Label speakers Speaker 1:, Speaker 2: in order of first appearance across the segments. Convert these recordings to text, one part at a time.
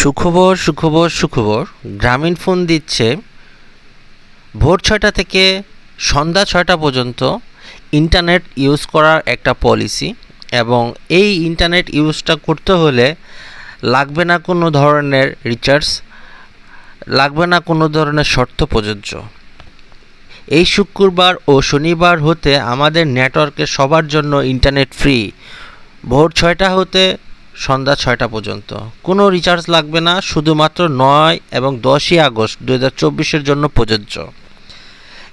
Speaker 1: সুখবর সুখবর সুখবর। গ্রামীণ ফোন দিচ্ছে, ভোর ছয়টা থেকে সন্ধ্যা ছয়টা পর্যন্ত ইন্টারনেট ইউজ করার একটা পলিসি এবং এই ইন্টারনেট ইউজটা করতে হলে লাগবে না কোনো ধরনের রিচার্জ, লাগবে না কোনো ধরনের শর্ত প্রযোজ্য। এই শুক্রবার ও শনিবার হতে আমাদের নেটওয়ার্কে সবার জন্য ইন্টারনেট ফ্রি। ভোর ছয়টা হতে সন্ধ্যা ছয়টা পর্যন্ত। কোনো রিচার্জ লাগবে না, শুধুমাত্র নয় এবং দশই আগস্ট দু হাজার জন্য প্রযোজ্য।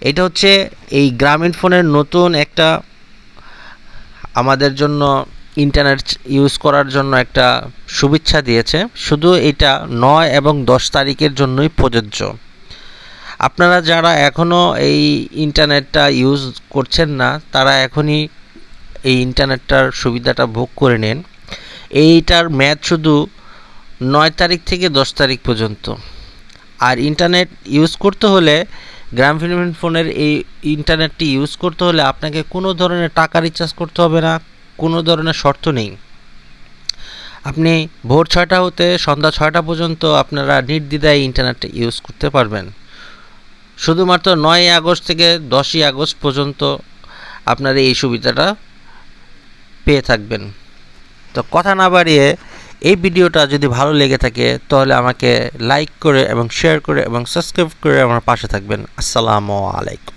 Speaker 1: এটা হচ্ছে এই গ্রামীণ ফোনের নতুন একটা আমাদের জন্য ইন্টারনেট ইউজ করার জন্য একটা শুভেচ্ছা দিয়েছে। শুধু এটা নয় এবং দশ তারিখের জন্যই প্রযোজ্য। আপনারা যারা এখনও এই ইন্টারনেটটা ইউজ করছেন না, তারা এখনই এই ইন্টারনেটটার সুবিধাটা ভোগ করে নেন। এইটার ম্যাচ শুধু নয় তারিখ থেকে দশ তারিখ পর্যন্ত। আর ইন্টারনেট ইউজ করতে হলে গ্রামীণ ফোনের এই ইন্টারনেটটি ইউজ করতে হলে আপনাকে কোনো ধরনের টাকা রিচার্জ করতে হবে না, কোনো ধরনের শর্ত নেই। আপনি ভোর ছয়টা হতে সন্ধ্যা ছয়টা পর্যন্ত আপনারা নির্দ্বিধায় ইন্টারনেটটা ইউজ করতে পারবেন। শুধুমাত্র নয়ই আগস্ট থেকে দশই আগস্ট পর্যন্ত আপনারা এই সুবিধাটা পেয়ে থাকবেন। তো কথা না বাড়িয়ে এই ভিডিওটা যদি ভালো লেগে থাকে, তাহলে আমাকে লাইক করে এবং শেয়ার করে এবং সাবস্ক্রাইব করে আমার পাশে থাকবেন। আসসালামু আলাইকুম।